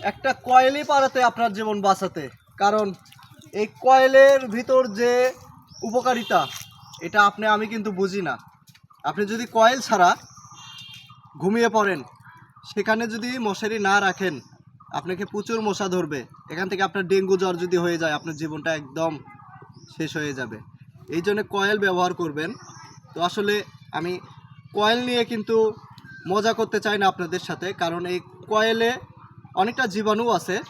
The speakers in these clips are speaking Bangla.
একটা কয়েলই পারাতে আপনার জীবন বাঁচাতে। কারণ এই কয়েলের ভিতর যে উপকারিতা, এটা আপনি, আমি কিন্তু বুঝি না। আপনি যদি কয়েল ছাড়া ঘুমিয়ে পড়েন, সেখানে যদি মশারি না রাখেন আপনাকে প্রচুর মশা ধরবে? এখান থেকে আপনার ডেঙ্গু জ্বর যদি হয়ে যায়, আপনার জীবনটা একদম শেষ হয়ে যাবে। এই জন্য কয়েল ব্যবহার করবেন। তো আসলে আমি কয়েল নিয়ে কিন্তু মজা করতে চাই না আপনাদের সাথে, কারণ এই কয়েলে অনেকটা জীবাণু আছে।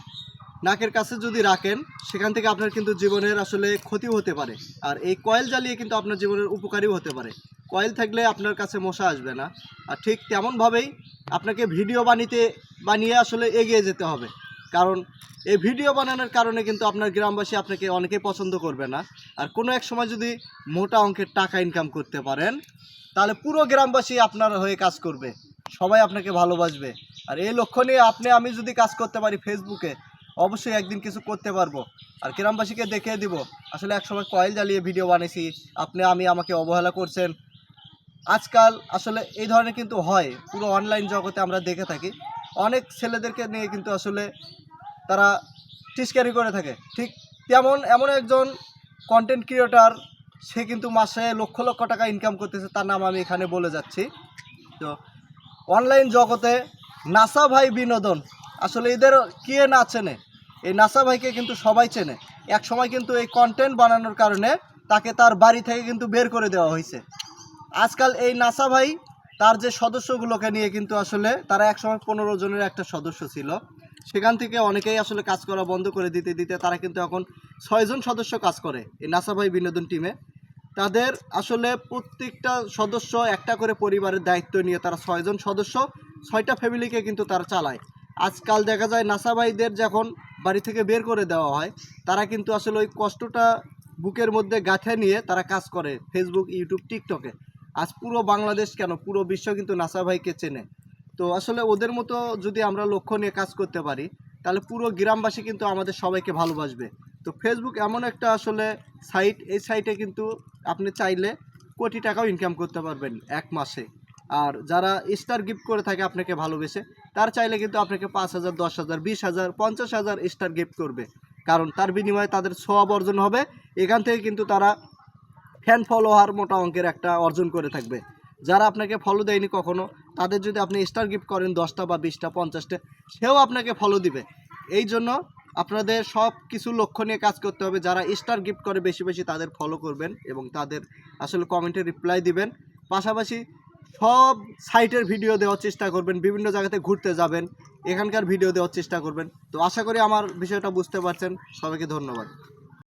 নাকের কাছে যদি রাখেন, সেখান থেকে আপনার কিন্তু জীবনের আসলে ক্ষতিও হতে পারে। আর এই কয়েল জ্বালিয়ে কিন্তু আপনার জীবনের উপকারীও হতে পারে। কয়েল থাকলে আপনার কাছে মশা আসবে না। আর ঠিক তেমনভাবেই আপনাকে ভিডিও বানিতে বানিয়ে আসলে এগিয়ে যেতে হবে। কারণ এই ভিডিও বানানোর কারণে কিন্তু আপনার গ্রামবাসী আপনাকে অনেকেই পছন্দ করবে না। আর কোনো এক সময় যদি মোটা অঙ্কের টাকা ইনকাম করতে পারেন, তাহলে পুরো গ্রামবাসী আপনার হয়ে কাজ করবে। সবাই আপনাকে ভালোবাসবে। আর এই লক্ষ্য নিয়ে আপনি, আমি যদি কাজ করতে পারি ফেসবুকে অবশ্যই একদিন কিছু করতে পারব। আর গ্রামবাসীকে দেখিয়ে দিব। আসলে একসময় কয়েল জ্বালিয়ে ভিডিও বানিয়েছি। আপনি, আমি, আমাকে অবহেলা করছেন। আজকাল আসলে এই ধরনের কিন্তু হয়। পুরো অনলাইন জগতে আমরা দেখে থাকি। অনেক ছেলেদেরকে নিয়ে কিন্তু আসলে তারা টিস্কারি করে থাকে। ঠিক তেমন, এমন একজন কন্টেন্ট ক্রিয়েটার সে কিন্তু মাসে লক্ষ লক্ষ টাকা ইনকাম করতেছে। তার নাম আমি এখানে বলে যাচ্ছি। তো অনলাইন জগতে নাসা ভাই বিনোদন। আসলে এদের কে না চেনে? এই নাসা ভাইকে কিন্তু সবাই চেনে। এক সময় কিন্তু এই কন্টেন্ট বানানোর কারণে তাকে তার বাড়ি থেকে কিন্তু বের করে দেওয়া হয়েছে। আজকাল এই নাসা ভাই তার যে সদস্যগুলোকে নিয়ে কিন্তু আসলে তারা একসময় পনেরো জনের একটা সদস্য ছিল। সেখান থেকে অনেকেই আসলে কাজ করা বন্ধ করে দিতে দিতে তারা কিন্তু এখন ছয়জন সদস্য কাজ করে এই নাসা ভাই বিনোদন টিমে তাদের আসলে প্রত্যেকটা সদস্য একটা করে পরিবারের দায়িত্ব নিয়ে তারা ছয়জন সদস্য ছয়টা ফ্যামিলিকে কিন্তু তারা চালায়। আজকাল দেখা যায় নাসাবাইদের যখন বাড়ি থেকে বের করে দেওয়া হয়, তারা কিন্তু আসলে ওই কষ্টটা বুকের মধ্যে গাঁথে নিয়ে তারা কাজ করে ফেসবুক ইউটিউব টিকটকে আজ পুরো বাংলাদেশ কেন? পুরো বিশ্ব কিন্তু নাসা ভাইকে চেনে। তো আসলে ওদের মতো যদি আমরা লক্ষ্য নিয়ে কাজ করতে পারি, তাহলে পুরো গ্রামবাসী কিন্তু আমাদের সবাইকে ভালোবাসবে। তো ফেসবুক এমন একটা আসলে সাইট এই সাইটে কিন্তু আপনি চাইলে কোটি টাকাও ইনকাম করতে পারবেন এক মাসে। আর যারা স্টার গিফট করে থাকে আপনাকে ভালোবেসে, তার চাইলে কিন্তু আপনাকে পাঁচ হাজার, দশ হাজার, বিশ হাজার, পঞ্চাশ হাজার স্টার গিফট করবে। কারণ তার বিনিময়ে তাদের সোয়াব অর্জন হবে। এখান থেকে কিন্তু তারা ফ্যান ফলোয়ার মোটা অঙ্কের একটা অর্জন করে থাকবে। যারা আপনাকে ফলো দেয়নি কখনো, তাদের যদি আপনি স্টার গিফট করেন দশটা বা বিশটা, পঞ্চাশটা, সেও আপনাকে ফলো দিবে। এই জন্য আপনাদের সব কিছু লক্ষ্য নিয়ে কাজ করতে হবে। যারা স্টার গিফট করে বেশি বেশি তাদের ফলো করবেন এবং তাদের আসলে কমেন্টে রিপ্লাই দিবেন। পাশাপাশি সব সাইটের ভিডিও দেওয়ার চেষ্টা করবেন, বিভিন্ন জায়গাতে ঘুরতে যাবেন, এখানকার ভিডিও দেওয়ার চেষ্টা করবেন। তো আশা করি আমার বিষয়টা বুঝতে পারছেন। সবাইকে ধন্যবাদ।